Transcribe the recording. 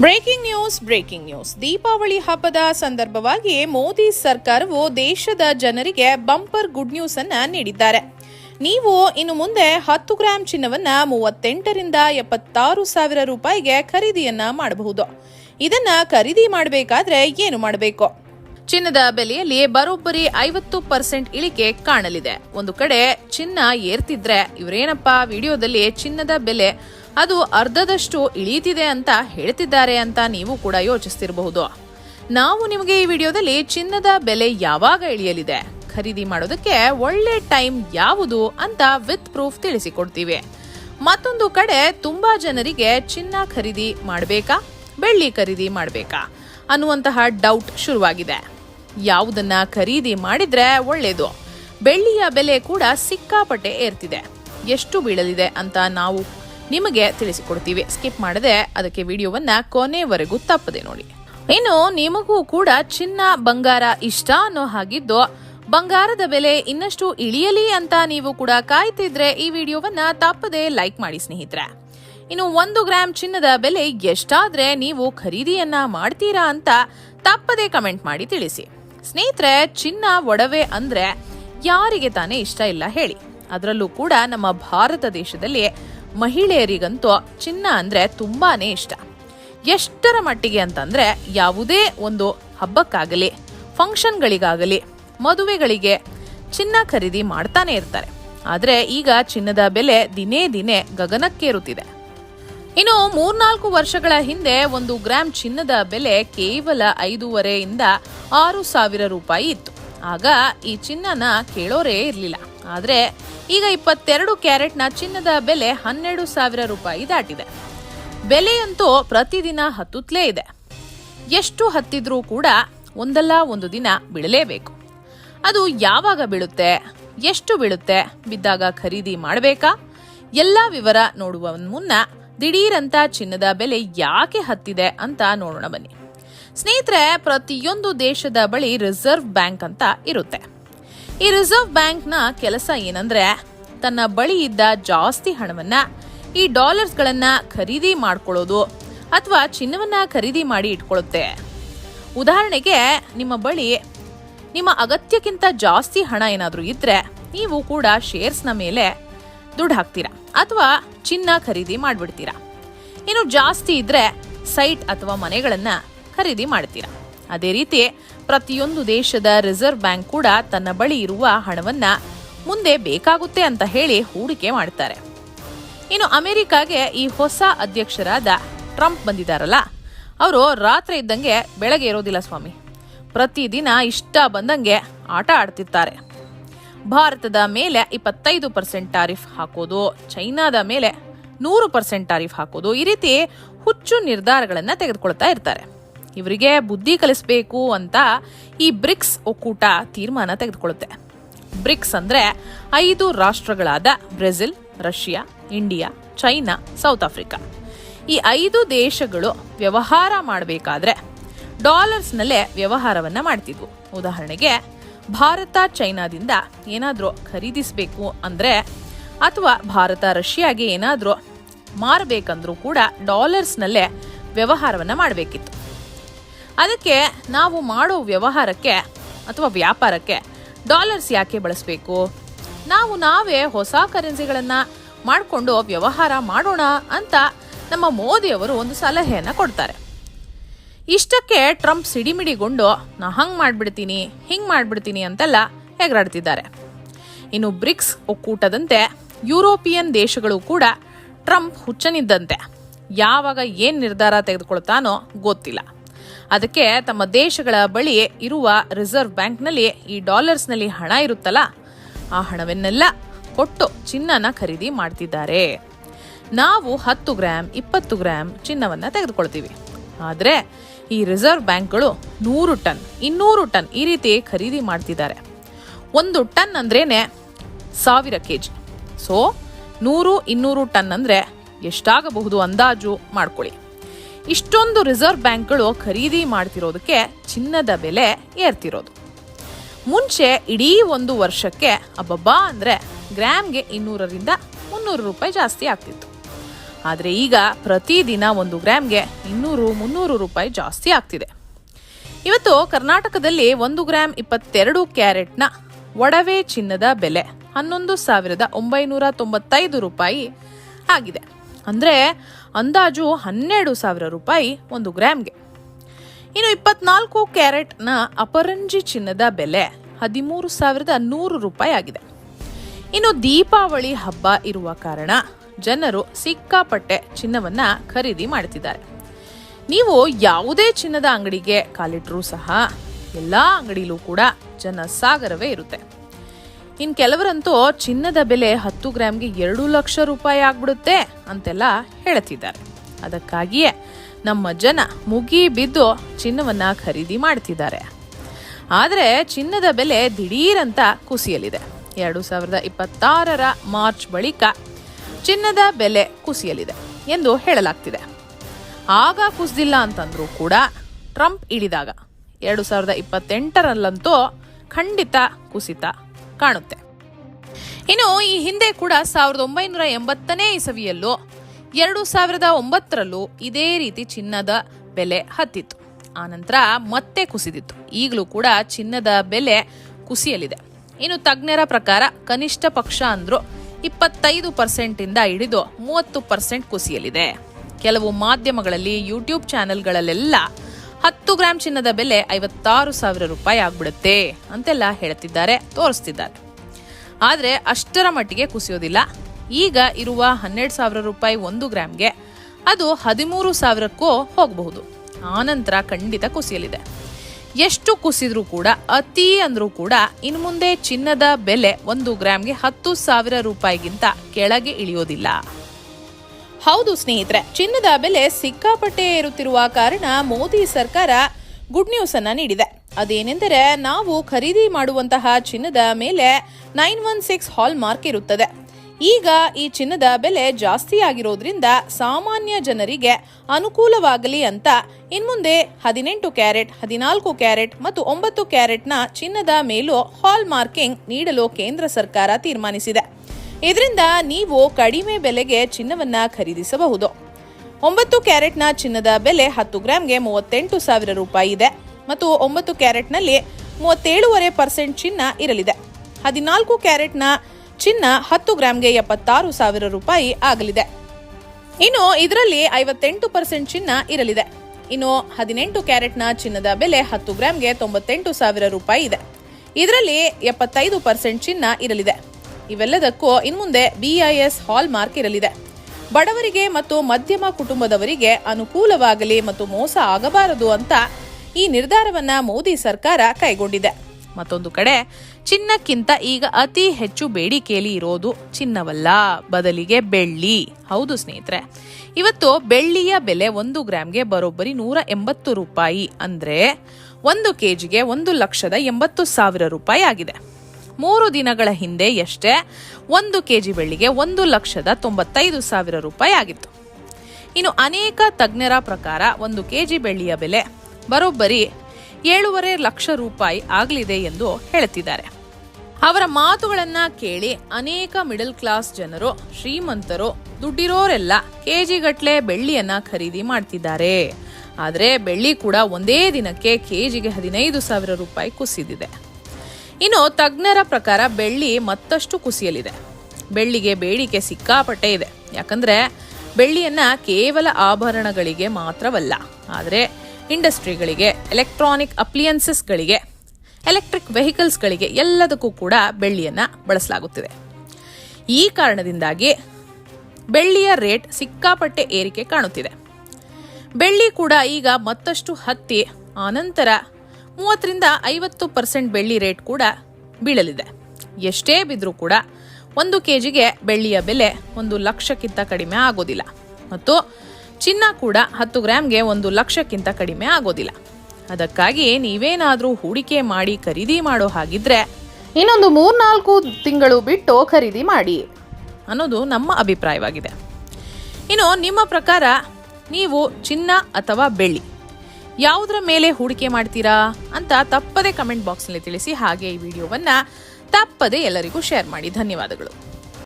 Breaking news breaking news. Deepavali ಹಬ್ಬದ ಸಂದರ್ಭವಾಗಿ ಮೋದಿ ಸರ್ಕಾರವು ದೇಶದ ಜನರಿಗೆ ಬಂಪರ್ ಗುಡ್ ನ್ಯೂಸ್ ಅನ್ನ ನೀಡಿದ್ದಾರೆ. ನೀವು ಇನ್ನು ಮುಂದೆ ಹತ್ತು ಗ್ರಾಂ ಚಿನ್ನವನ್ನ ಮೂವತ್ತೆಂಟರಿಂದ ಎಪ್ಪತ್ತಾರು ಸಾವಿರ ರೂಪಾಯಿಗೆ ಖರೀದಿಯನ್ನ ಮಾಡಬಹುದು. ಇದನ್ನ ಖರೀದಿ ಮಾಡಬೇಕಾದ್ರೆ ಏನು ಮಾಡಬೇಕು? ಚಿನ್ನದ ಬೆಲೆಯಲ್ಲಿ ಬರೋಬ್ಬರಿ ಐವತ್ತು ಪರ್ಸೆಂಟ್ ಇಳಿಕೆ ಕಾಣಲಿದೆ. ಒಂದು ಕಡೆ ಚಿನ್ನ ಏರ್ತಿದ್ರೆ ಇವರೇನಪ್ಪ, ವಿಡಿಯೋದಲ್ಲಿ ಚಿನ್ನದ ಬೆಲೆ ಅದು ಅರ್ಧದಷ್ಟು ಇಳೀತಿದೆ ಅಂತ ಹೇಳ್ತಿದ್ದಾರೆ ಅಂತ ನೀವು ಕೂಡ ಯೋಚಿಸ್ತಿರಬಹುದು. ನಾವು ನಿಮಗೆ ಈ ವಿಡಿಯೋದಲ್ಲಿ ಚಿನ್ನದ ಬೆಲೆ ಯಾವಾಗ ಇಳಿಯಲಿದೆ? ಖರೀದಿ ಮಾಡೋದಕ್ಕೆ ಒಳ್ಳೆ ಟೈಮ್ ಯಾವುದು ಅಂತ ವಿತ್ ಪ್ರೂಫ್ ತಿಳಿಸಿಕೊಡ್ತೀವಿ. ಮತ್ತೊಂದು ಕಡೆ ತುಂಬಾ ಜನರಿಗೆ ಚಿನ್ನ ಖರೀದಿ ಮಾಡಬೇಕಾ? ಬೆಳ್ಳಿ ಖರೀದಿ ಮಾಡಬೇಕಾ? ಅನ್ನುವಂತಹ ಡೌಟ್ ಶುರುವಾಗಿದೆ. ಯಾವುದನ್ನ ಖರೀದಿ ಮಾಡಿದ್ರೆ ಒಳ್ಳೇದು? ಬೆಳ್ಳಿಯ ಬೆಲೆ ಕೂಡ ಸಿಕ್ಕಾಪಟ್ಟೆ ಏರ್ತಿದೆ. ಎಷ್ಟು ಬೀಳಲಿದೆ ಅಂತ ನಾವು ನಿಮಗೆ ತಿಳಿಸಿಕೊಡ್ತೀವಿ. ಸ್ಕಿಪ್ ಮಾಡದೆ ಅದಕ್ಕೆ ವಿಡಿಯೋವನ್ನ ಕೊನೆವರೆಗೂ ತಪ್ಪದೆ ನೋಡಿ. ಇನ್ನು ನಿಮಗೂ ಕೂಡ ಚಿನ್ನ, ಬಂಗಾರ ಇಷ್ಟ ಅನ್ನೋ ಹಾಗಿದ್ದು, ಬಂಗಾರದ ಬೆಲೆ ಇನ್ನಷ್ಟು ಇಳಿಯಲಿ ಅಂತ ನೀವು ಕೂಡ ಕಾಯ್ತಿದ್ರೆ ಈ ವಿಡಿಯೋವನ್ನ ತಪ್ಪದೆ ಲೈಕ್ ಮಾಡಿ ಸ್ನೇಹಿತರೆ. ಇನ್ನು ಒಂದು ಗ್ರಾಮ್ ಚಿನ್ನದ ಬೆಲೆ ಎಷ್ಟಾದ್ರೆ ನೀವು ಖರೀದಿಯನ್ನ ಮಾಡ್ತೀರಾ ಅಂತ ತಪ್ಪದೆ ಕಮೆಂಟ್ ಮಾಡಿ ತಿಳಿಸಿ. ಸ್ನೇಹಿತರೆ, ಚಿನ್ನ, ಒಡವೆ ಅಂದ್ರೆ ಯಾರಿಗೆ ತಾನೇ ಇಷ್ಟ ಇಲ್ಲ ಹೇಳಿ. ಅದರಲ್ಲೂ ಕೂಡ ನಮ್ಮ ಭಾರತ ದೇಶದಲ್ಲಿ ಮಹಿಳೆಯರಿಗಂತೂ ಚಿನ್ನ ಅಂದ್ರೆ ತುಂಬಾನೇ ಇಷ್ಟ. ಎಷ್ಟರ ಮಟ್ಟಿಗೆ ಅಂತಂದ್ರೆ ಯಾವುದೇ ಒಂದು ಹಬ್ಬಕ್ಕಾಗಲಿ, ಫಂಕ್ಷನ್ಗಳಿಗಾಗಲಿ, ಮದುವೆಗಳಿಗೆ ಚಿನ್ನ ಖರೀದಿ ಮಾಡ್ತಾನೆ ಇರ್ತಾರೆ. ಆದ್ರೆ ಈಗ ಚಿನ್ನದ ಬೆಲೆ ದಿನೇ ದಿನೇ ಗಗನಕ್ಕೇರುತ್ತಿದೆ. ಇನ್ನು ಮೂರ್ನಾಲ್ಕು ವರ್ಷಗಳ ಹಿಂದೆ ಒಂದು ಗ್ರಾಂ ಚಿನ್ನದ ಬೆಲೆ ಕೇವಲ ಐದೂವರೆಯಿಂದ ಆರು ಸಾವಿರ ರೂಪಾಯಿ ಇತ್ತು. ಆಗ ಈ ಚಿನ್ನನ ಕೇಳೋರೇ ಇರಲಿಲ್ಲ. ಆದ್ರೆ ಈಗ ಇಪ್ಪತ್ತೆರಡು ಕ್ಯಾರೆಟ್ನ ಚಿನ್ನದ ಬೆಲೆ ಹನ್ನೆರಡು ಸಾವಿರ ರೂಪಾಯಿ ದಾಟಿದೆ. ಬೆಲೆಯಂತೂ ಪ್ರತಿದಿನ ಹತ್ತುತ್ತಲೇ ಇದೆ. ಎಷ್ಟು ಹತ್ತಿದ್ರೂ ಕೂಡ ಒಂದಲ್ಲ ಒಂದು ದಿನ ಬೀಳಲೇಬೇಕು. ಅದು ಯಾವಾಗ ಬೀಳುತ್ತೆ, ಎಷ್ಟು ಬೀಳುತ್ತೆ, ಬಿದ್ದಾಗ ಖರೀದಿ ಮಾಡಬೇಕಾ? ಎಲ್ಲ ವಿವರ ನೋಡುವ ಮುನ್ನ ದಿಢೀರಂತ ಚಿನ್ನದ ಬೆಲೆ ಯಾಕೆ ಹತ್ತಿದೆ ಅಂತ ನೋಡೋಣ ಬನ್ನಿ. ಸ್ನೇಹಿತರೆ, ಪ್ರತಿಯೊಂದು ದೇಶದ ಬಳಿ ರಿಸರ್ವ್ ಬ್ಯಾಂಕ್ ಅಂತ ಇರುತ್ತೆ. ಈ ರಿಸರ್ವ್ ಬ್ಯಾಂಕ್ನ ಕೆಲಸ ಏನಂದ್ರೆ ತನ್ನ ಬಳಿ ಇದ್ದ ಜಾಸ್ತಿ ಹಣವನ್ನ ಈ ಡಾಲರ್ಸ್ಗಳನ್ನ ಖರೀದಿ ಮಾಡ್ಕೊಳ್ಳೋದು ಅಥವಾ ಚಿನ್ನವನ್ನ ಖರೀದಿ ಮಾಡಿ ಇಟ್ಕೊಳ್ಳುತ್ತೆ. ಉದಾಹರಣೆಗೆ ನಿಮ್ಮ ಬಳಿ ನಿಮ್ಮ ಅಗತ್ಯಕ್ಕಿಂತ ಜಾಸ್ತಿ ಹಣ ಏನಾದರೂ ಇದ್ರೆ ನೀವು ಕೂಡ ಶೇರ್ಸ್ನ ಮೇಲೆ ದುಡ್ಡು ಹಾಕ್ತೀರಾ ಅಥವಾ ಚಿನ್ನ ಖರೀದಿ ಮಾಡಿಬಿಡ್ತೀರಾ. ಇನ್ನು ಜಾಸ್ತಿ ಇದ್ರೆ ಸೈಟ್ ಅಥವಾ ಮನೆಗಳನ್ನ ಖರೀದಿ ಮಾಡ್ತೀರಾ. ಅದೇ ರೀತಿ ಪ್ರತಿಯೊಂದು ದೇಶದ ರಿಸರ್ವ್ ಬ್ಯಾಂಕ್ ಕೂಡ ತನ್ನ ಬಳಿ ಇರುವ ಹಣವನ್ನ ಮುಂದೆ ಬೇಕಾಗುತ್ತೆ ಅಂತ ಹೇಳಿ ಹೂಡಿಕೆ ಮಾಡ್ತಾರೆ. ಇನ್ನು ಅಮೆರಿಕಾಗೆ ಈ ಹೊಸ ಅಧ್ಯಕ್ಷರಾದ ಟ್ರಂಪ್ ಬಂದಿದ್ದಾರಲ್ಲ, ಅವರು ರಾತ್ರಿ ಇದ್ದಂಗೆ ಬೆಳಗ್ಗೆ ಇರೋದಿಲ್ಲ ಸ್ವಾಮಿ. ಪ್ರತಿದಿನ ಇಷ್ಟ ಬಂದಂಗೆ ಆಟ ಆಡ್ತಿರ್ತಾರೆ. ಭಾರತದ ಮೇಲೆ ಇಪ್ಪತ್ತೈದು ಪರ್ಸೆಂಟ್ ಟಾರಿಫ್ ಹಾಕೋದು, ಚೈನಾದ ಮೇಲೆ ನೂರು ಪರ್ಸೆಂಟ್ ಟಾರಿಫ್ ಹಾಕೋದು, ಈ ರೀತಿ ಹುಚ್ಚು ನಿರ್ಧಾರಗಳನ್ನು ತೆಗೆದುಕೊಳ್ತಾ ಇರ್ತಾರೆ. ಇವರಿಗೆ ಬುದ್ಧಿ ಕಲಿಸಬೇಕು ಅಂತ ಈ ಬ್ರಿಕ್ಸ್ ಒಕ್ಕೂಟ ತೀರ್ಮಾನ ತೆಗೆದುಕೊಳ್ಳುತ್ತೆ. ಬ್ರಿಕ್ಸ್ ಅಂದ್ರೆ ಐದು ರಾಷ್ಟ್ರಗಳಾದ Brazil, Russia, India, China, South Africa. ಈ ಐದು ದೇಶಗಳು ವ್ಯವಹಾರ ಮಾಡಬೇಕಾದ್ರೆ ಡಾಲರ್ಸ್ನಲ್ಲೇ ವ್ಯವಹಾರವನ್ನ ಮಾಡ್ತಿದ್ವು. ಉದಾಹರಣೆಗೆ, ಭಾರತ ಚೈನಾದಿಂದ ಏನಾದರೂ ಖರೀದಿಸಬೇಕು ಅಂದ್ರೆ ಅಥವಾ ಭಾರತ ರಷ್ಯಾಗೆ ಏನಾದರೂ ಮಾರಬೇಕಂದ್ರೂ ಕೂಡ ಡಾಲರ್ಸ್ನಲ್ಲೇ ವ್ಯವಹಾರವನ್ನ ಮಾಡಬೇಕಿತ್ತು. ಅದಕ್ಕೆ ನಾವು ಮಾಡೋ ವ್ಯವಹಾರಕ್ಕೆ ಅಥವಾ ವ್ಯಾಪಾರಕ್ಕೆ ಡಾಲರ್ಸ್ ಯಾಕೆ ಬಳಸಬೇಕು? ನಾವು ನಾವೇ ಹೊಸ ಕರೆನ್ಸಿಗಳನ್ನು ಮಾಡಿಕೊಂಡು ವ್ಯವಹಾರ ಮಾಡೋಣ ಅಂತ ನಮ್ಮ ಮೋದಿಯವರು ಒಂದು ಸಲಹೆಯನ್ನು ಕೊಡ್ತಾರೆ. ಇಷ್ಟಕ್ಕೆ ಟ್ರಂಪ್ ಸಿಡಿಮಿಡಿಗೊಂಡು, ನಾ ಹಂಗೆ ಮಾಡಿಬಿಡ್ತೀನಿ, ಹಿಂಗೆ ಮಾಡಿಬಿಡ್ತೀನಿ ಅಂತೆಲ್ಲ ಹೆಗರಾಡ್ತಿದ್ದಾರೆ. ಇನ್ನು ಬ್ರಿಕ್ಸ್ ಒಕ್ಕೂಟದಂತೆ ಯುರೋಪಿಯನ್ ದೇಶಗಳು ಕೂಡ ಟ್ರಂಪ್ ಹುಚ್ಚನಿದ್ದಂತೆ. ಯಾವಾಗ ಏನು ನಿರ್ಧಾರ ತೆಗೆದುಕೊಳ್ತಾನೋ ಗೊತ್ತಿಲ್ಲ. ಅದಕ್ಕೆ ತಮ್ಮ ದೇಶಗಳ ಬಳಿ ಇರುವ ರಿಸರ್ವ್ ಬ್ಯಾಂಕ್ನಲ್ಲಿ ಈ ಡಾಲರ್ಸ್ನಲ್ಲಿ ಹಣ ಇರುತ್ತಲ್ಲ, ಆ ಹಣವನ್ನೆಲ್ಲ ಕೊಟ್ಟು ಚಿನ್ನನ ಖರೀದಿ ಮಾಡ್ತಿದ್ದಾರೆ. ನಾವು ಹತ್ತು ಗ್ರಾಮ್ ಇಪ್ಪತ್ತು ಗ್ರಾಮ್ ಚಿನ್ನವನ್ನು ತೆಗೆದುಕೊಳ್ತೀವಿ. ಆದರೆ ಈ ರಿಸರ್ವ್ ಬ್ಯಾಂಕ್ಗಳು ನೂರು ಟನ್, ಇನ್ನೂರು ಟನ್ ಈ ರೀತಿ ಖರೀದಿ ಮಾಡ್ತಿದ್ದಾರೆ. ಒಂದು ಟನ್ ಅಂದ್ರೇನೆ ಸಾವಿರ ಕೆ ಜಿ ಸೊ, ನೂರು, ಇನ್ನೂರು ಟನ್ ಅಂದರೆ ಎಷ್ಟಾಗಬಹುದು ಅಂದಾಜು ಮಾಡ್ಕೊಳ್ಳಿ. ಇಷ್ಟೊಂದು ರಿಸರ್ವ್ ಬ್ಯಾಂಕ್ಗಳು ಖರೀದಿ ಮಾಡ್ತಿರೋದಕ್ಕೆ ಚಿನ್ನದ ಬೆಲೆ ಏರ್ತಿರೋದು. ಮುಂಚೆ ಇಡೀ ಒಂದು ವರ್ಷಕ್ಕೆ ಅಬ್ಬಬ್ಬಾ ಅಂದರೆ ಗ್ರಾಮ್ಗೆ ಇನ್ನೂರರಿಂದ ಮುನ್ನೂರು ರೂಪಾಯಿ ಜಾಸ್ತಿ ಆಗ್ತಿತ್ತು. ಆದರೆ ಈಗ ಪ್ರತಿದಿನ ಒಂದು ಗ್ರಾಮ್ಗೆ ಇನ್ನೂರು, ಮುನ್ನೂರು ರೂಪಾಯಿ ಜಾಸ್ತಿ ಆಗ್ತಿದೆ. ಇವತ್ತು ಕರ್ನಾಟಕದಲ್ಲಿ ಒಂದು ಗ್ರಾಮ್ ಇಪ್ಪತ್ತೆರಡು ಕ್ಯಾರೆಟ್ನ ಒಡವೆ ಚಿನ್ನದ ಬೆಲೆ ಹನ್ನೊಂದು ಸಾವಿರದ ಒಂಬೈನೂರ ತೊಂಬತ್ತೈದು ರೂಪಾಯಿ ಆಗಿದೆ. ಅಂದರೆ ಅಂದಾಜು ಹನ್ನೆರಡು ಸಾವಿರ ರೂಪಾಯಿ ಒಂದು ಗ್ರಾಮ್ಗೆ. ಇನ್ನು ಇಪ್ಪತ್ನಾಲ್ಕು ಕ್ಯಾರೆಟ್ನ ಅಪರಂಜಿ ಚಿನ್ನದ ಬೆಲೆ ಹದಿಮೂರು ಸಾವಿರದ ನೂರು ರೂಪಾಯಿ ಆಗಿದೆ. ಇನ್ನು ದೀಪಾವಳಿ ಹಬ್ಬ ಇರುವ ಕಾರಣ ಜನರು ಸಿಕ್ಕಾಪಟ್ಟೆ ಚಿನ್ನವನ್ನ ಖರೀದಿ ಮಾಡ್ತಿದ್ದಾರೆ. ನೀವು ಯಾವುದೇ ಚಿನ್ನದ ಅಂಗಡಿಗೆ ಕಾಲಿಟ್ಟರೂ ಸಹ ಎಲ್ಲ ಅಂಗಡಿಲೂ ಕೂಡ ಜನ ಸಾಗರವೇ ಇರುತ್ತೆ. ಇನ್ನು ಕೆಲವರಂತೂ ಚಿನ್ನದ ಬೆಲೆ ಹತ್ತು ಗ್ರಾಮ್ಗೆ ಎರಡು ಲಕ್ಷ ರೂಪಾಯಿ ಆಗ್ಬಿಡುತ್ತೆ ಅಂತೆಲ್ಲ ಹೇಳ್ತಿದ್ದಾರೆ. ಅದಕ್ಕಾಗಿಯೇ ನಮ್ಮ ಜನ ಮುಗಿ ಬಿದ್ದು ಚಿನ್ನವನ್ನ ಖರೀದಿ ಮಾಡ್ತಿದ್ದಾರೆ. ಆದರೆ ಚಿನ್ನದ ಬೆಲೆ ದಿಢೀರಂತ ಕುಸಿಯಲಿದೆ. ಎರಡು ಸಾವಿರದ ಇಪ್ಪತ್ತಾರರ ಮಾರ್ಚ್ ಬಳಿಕ ಚಿನ್ನದ ಬೆಲೆ ಕುಸಿಯಲಿದೆ ಎಂದು ಹೇಳಲಾಗ್ತಿದೆ. ಆಗ ಕುಸಿದಿಲ್ಲ ಅಂತಂದ್ರೂ ಕೂಡ ಟ್ರಂಪ್ ಇಳಿದಾಗ ಎರಡು ಸಾವಿರದ ಇಪ್ಪತ್ತೆಂಟರಲ್ಲಂತೂ ಖಂಡಿತ ಕುಸಿತ ಕಾಣುತ್ತೆ. ಇನ್ನು ಈ ಹಿಂದೆ ಕೂಡ ಸಾವಿರದ ಒಂಬೈನೂರ ಎಂಬತ್ತನೇ ಇಸವಿಯಲ್ಲೂ ಎರಡು ಸಾವಿರದ ಒಂಬತ್ತರಲ್ಲೂ ಇದೇ ರೀತಿ ಚಿನ್ನದ ಬೆಲೆ ಹತ್ತಿತ್ತು. ಆನಂತರ ಮತ್ತೆ ಕುಸಿದಿತ್ತು. ಈಗಲೂ ಕೂಡ ಚಿನ್ನದ ಬೆಲೆ ಕುಸಿಯಲಿದೆ. ಇನ್ನು ತಜ್ಞರ ಪ್ರಕಾರ ಕನಿಷ್ಠ ಪಕ್ಷ ಅಂದ್ರು ಇಪ್ಪತ್ತೈದು ಪರ್ಸೆಂಟ್ ಇಂದ ಹಿಡಿದು ಮೂವತ್ತು ಪರ್ಸೆಂಟ್ ಕುಸಿಯಲಿದೆ. ಕೆಲವು ಮಾಧ್ಯಮಗಳಲ್ಲಿ ಯೂಟ್ಯೂಬ್ ಚಾನೆಲ್ಗಳಲ್ಲೆಲ್ಲ ಹತ್ತು ಗ್ರಾಂ ಚಿನ್ನದ ಬೆಲೆ ಐವತ್ತಾರು ಸಾವಿರ ರೂಪಾಯಿ ಆಗ್ಬಿಡುತ್ತೆ ಅಂತೆಲ್ಲ ಹೇಳ್ತಿದ್ದಾರೆ, ತೋರಿಸ್ತಿದ್ದಾರೆ. ಆದರೆ ಅಷ್ಟರ ಮಟ್ಟಿಗೆ ಕುಸಿಯೋದಿಲ್ಲ. ಈಗ ಇರುವ ಹನ್ನೆರಡು ಸಾವಿರ ರೂಪಾಯಿ ಒಂದು ಗ್ರಾಮ್ಗೆ ಅದು ಹದಿಮೂರು ಸಾವಿರಕ್ಕೂ ಹೋಗಬಹುದು. ಆನಂತರ ಖಂಡಿತ ಕುಸಿಯಲಿದೆ. ಎಷ್ಟು ಕುಸಿದ್ರೂ ಕೂಡ, ಅತಿ ಅಂದ್ರೂ ಕೂಡ ಇನ್ನು ಮುಂದೆ ಚಿನ್ನದ ಬೆಲೆ ಒಂದು ಗ್ರಾಮ್ಗೆ ಹತ್ತು ಸಾವಿರ ರೂಪಾಯಿಗಿಂತ ಕೆಳಗೆ ಇಳಿಯೋದಿಲ್ಲ. ಹೌದು ಸ್ನೇಹಿತರೆ, ಚಿನ್ನದ ಬೆಲೆ ಸಿಕ್ಕಾಪಟ್ಟೆ ಇರುತ್ತಿರುವ ಕಾರಣ ಮೋದಿ ಸರ್ಕಾರ ಗುಡ್ ನ್ಯೂಸ್ ಅನ್ನ ನೀಡಿದೆ. ಅದೇನೆಂದರೆ, ನಾವು ಖರೀದಿ ಮಾಡುವಂತಹ ಚಿನ್ನದ ಮೇಲೆ nine one six hallmark ಇರುತ್ತದೆ. ಈಗ ಈ ಚಿನ್ನದ ಬೆಲೆ ಜಾಸ್ತಿ ಆಗಿರೋದ್ರಿಂದ ಸಾಮಾನ್ಯ ಜನರಿಗೆ ಅನುಕೂಲವಾಗಲಿ ಅಂತ ಇನ್ಮುಂದೆ ಹದಿನೆಂಟು ಕ್ಯಾರೆಟ್, ಹದಿನಾಲ್ಕು ಕ್ಯಾರೆಟ್ ಮತ್ತು ಒಂಬತ್ತು ಕ್ಯಾರೆಟ್ನ ಚಿನ್ನದ ಮೇಲೂ ಹಾಲ್ ಮಾರ್ಕಿಂಗ್ ನೀಡಲು ಕೇಂದ್ರ ಸರ್ಕಾರ ತೀರ್ಮಾನಿಸಿದೆ. ಇದರಿಂದ ನೀವು ಕಡಿಮೆ ಬೆಲೆಗೆ ಚಿನ್ನವನ್ನ ಖರೀದಿಸಬಹುದು. ಒಂಬತ್ತು ಕ್ಯಾರೆಟ್ನ ಚಿನ್ನದ ಬೆಲೆ ಹತ್ತು ಗ್ರಾಮ್ಗೆ ಮೂವತ್ತೆಂಟು ಸಾವಿರ ರೂಪಾಯಿ ಇದೆ ಮತ್ತು ಒಂಬತ್ತು ಕ್ಯಾರೆಟ್ನಲ್ಲಿ ಮೂವತ್ತೇಳುವರೆ ಪರ್ಸೆಂಟ್ ಚಿನ್ನ ಇರಲಿದೆ. ಹದಿನಾಲ್ಕು ಕ್ಯಾರೆಟ್ನ ಚಿನ್ನ ಹತ್ತು ಗ್ರಾಮ್ಗೆ ಎಪ್ಪತ್ತಾರು ಸಾವಿರ ರೂಪಾಯಿ ಆಗಲಿದೆ. ಇನ್ನು ಇದರಲ್ಲಿ ಐವತ್ತೆಂಟು ಪರ್ಸೆಂಟ್ ಚಿನ್ನ ಇರಲಿದೆ. ಇನ್ನು ಹದಿನೆಂಟು ಕ್ಯಾರೆಟ್ನ ಚಿನ್ನದ ಬೆಲೆ ಹತ್ತು ಗ್ರಾಮ್ಗೆ ತೊಂಬತ್ತೆಂಟು ಸಾವಿರ ರೂಪಾಯಿ ಇದೆ. ಇದರಲ್ಲಿ ಎಪ್ಪತ್ತೈದು ಪರ್ಸೆಂಟ್ ಚಿನ್ನ ಇರಲಿದೆ. ಇವೆಲ್ಲದಕ್ಕೂ ಇನ್ಮುಂದೆ ಬಿಐಎಸ್ ಹಾಲ್ ಮಾರ್ಕ್ ಇರಲಿದೆ. ಬಡವರಿಗೆ ಮತ್ತು ಮಧ್ಯಮ ಕುಟುಂಬದವರಿಗೆ ಅನುಕೂಲವಾಗಲಿ ಮತ್ತು ಮೋಸ ಆಗಬಾರದು ಅಂತ ಈ ನಿರ್ಧಾರವನ್ನ ಮೋದಿ ಸರ್ಕಾರ ಕೈಗೊಂಡಿದೆ. ಮತ್ತೊಂದು ಕಡೆ, ಚಿನ್ನಕ್ಕಿಂತ ಈಗ ಅತಿ ಹೆಚ್ಚು ಬೇಡಿಕೆಯಲ್ಲಿ ಇರೋದು ಚಿನ್ನವಲ್ಲ, ಬದಲಿಗೆ ಬೆಳ್ಳಿ. ಹೌದು ಸ್ನೇಹಿತರೆ, ಇವತ್ತು ಬೆಳ್ಳಿಯ ಬೆಲೆ ಒಂದು ಗ್ರಾಮ್ಗೆ ಬರೋಬ್ಬರಿ ನೂರ ಎಂಬತ್ತು ರೂಪಾಯಿ ಅಂದ್ರೆ ಒಂದು ಕೆಜಿಗೆ ಒಂದು ಲಕ್ಷದ ಎಂಬತ್ತು ಸಾವಿರ ರೂಪಾಯಿ ಆಗಿದೆ. ಮೂರು ದಿನಗಳ ಹಿಂದೆ ಎಷ್ಟೇ, ಒಂದು ಕೆಜಿ ಬೆಳ್ಳಿಗೆ ಒಂದು ಲಕ್ಷದ ತೊಂಬತ್ತೈದು ಸಾವಿರ ರೂಪಾಯಿ ಆಗಿತ್ತು. ಇನ್ನು ಅನೇಕ ತಜ್ಞರ ಪ್ರಕಾರ ಒಂದು ಕೆಜಿ ಬೆಳ್ಳಿಯ ಬೆಲೆ ಬರೋಬ್ಬರಿ ಏಳೂವರೆ ಲಕ್ಷ ರೂಪಾಯಿ ಆಗಲಿದೆ ಎಂದು ಹೇಳುತ್ತಿದ್ದಾರೆ ಅವರ ಮಾತುಗಳನ್ನು ಕೇಳಿ ಅನೇಕ ಮಿಡಲ್ ಕ್ಲಾಸ್ ಜನರು, ಶ್ರೀಮಂತರು, ದುಡ್ಡಿರೋರೆಲ್ಲ ಕೆಜಿಗಟ್ಲೆ ಬೆಳ್ಳಿಯನ್ನ ಖರೀದಿ ಮಾಡ್ತಿದ್ದಾರೆ. ಆದರೆ ಬೆಳ್ಳಿ ಕೂಡ ಒಂದೇ ದಿನಕ್ಕೆ ಕೆಜಿಗೆ ಹದಿನೈದು ಸಾವಿರ ರೂಪಾಯಿ ಕುಸಿದಿದೆ. ಇನ್ನು ತಜ್ಞರ ಪ್ರಕಾರ ಬೆಳ್ಳಿ ಮತ್ತಷ್ಟು ಕುಸಿಯಲಿದೆ. ಬೆಳ್ಳಿಗೆ ಬೇಡಿಕೆ ಸಿಕ್ಕಾಪಟ್ಟೆ ಇದೆ. ಯಾಕಂದ್ರೆ ಬೆಳ್ಳಿಯನ್ನ ಕೇವಲ ಆಭರಣಗಳಿಗೆ ಮಾತ್ರವಲ್ಲ, ಆದರೆ ಇಂಡಸ್ಟ್ರಿಗಳಿಗೆ, ಎಲೆಕ್ಟ್ರಾನಿಕ್ ಅಪ್ಲಿಯನ್ಸಸ್ಗಳಿಗೆ, ಎಲೆಕ್ಟ್ರಿಕ್ ವೆಹಿಕಲ್ಸ್ಗಳಿಗೆ ಎಲ್ಲದಕ್ಕೂ ಕೂಡ ಬೆಳ್ಳಿಯನ್ನ ಬಳಸಲಾಗುತ್ತಿದೆ. ಈ ಕಾರಣದಿಂದಾಗಿ ಬೆಳ್ಳಿಯ ರೇಟ್ ಸಿಕ್ಕಾಪಟ್ಟೆ ಏರಿಕೆ ಕಾಣುತ್ತಿದೆ. ಬೆಳ್ಳಿ ಕೂಡ ಈಗ ಮತ್ತಷ್ಟು ಹತ್ತಿ ಆನಂತರ ಮೂವತ್ತರಿಂದ ಐವತ್ತು ಪರ್ಸೆಂಟ್ ಬೆಳ್ಳಿ ರೇಟ್ ಕೂಡ ಬೀಳಲಿದೆ. ಎಷ್ಟೇ ಬಿದ್ದರೂ ಕೂಡ ಒಂದು ಕೆ ಜಿಗೆ ಬೆಳ್ಳಿಯ ಬೆಲೆ ಒಂದು ಲಕ್ಷಕ್ಕಿಂತ ಕಡಿಮೆ ಆಗೋದಿಲ್ಲ. ಮತ್ತು ಚಿನ್ನ ಕೂಡ ಹತ್ತು ಗ್ರಾಮ್ಗೆ ಒಂದು ಲಕ್ಷಕ್ಕಿಂತ ಕಡಿಮೆ ಆಗೋದಿಲ್ಲ. ಅದಕ್ಕಾಗಿ ನೀವೇನಾದರೂ ಹೂಡಿಕೆ ಮಾಡಿ ಖರೀದಿ ಮಾಡೋ ಹಾಗಿದ್ರೆ ಇನ್ನೊಂದು ಮೂರ್ನಾಲ್ಕು ತಿಂಗಳು ಬಿಟ್ಟು ಖರೀದಿ ಮಾಡಿ ಅನ್ನೋದು ನಮ್ಮ ಅಭಿಪ್ರಾಯವಾಗಿದೆ. ಇನ್ನು ನಿಮ್ಮ ಪ್ರಕಾರ ನೀವು ಚಿನ್ನ ಅಥವಾ ಬೆಳ್ಳಿ ಯಾವುದರ ಮೇಲೆ ಹೂಡಿಕೆ ಮಾಡ್ತೀರಾ ಅಂತ ತಪ್ಪದೆ ಕಮೆಂಟ್ ಬಾಕ್ಸ್ನಲ್ಲಿ ತಿಳಿಸಿ ಹಾಗೆ ಈ ವಿಡಿಯೋವನ್ನ ತಪ್ಪದೆ ಎಲ್ಲರಿಗೂ ಶೇರ್ ಮಾಡಿ. ಧನ್ಯವಾದಗಳು.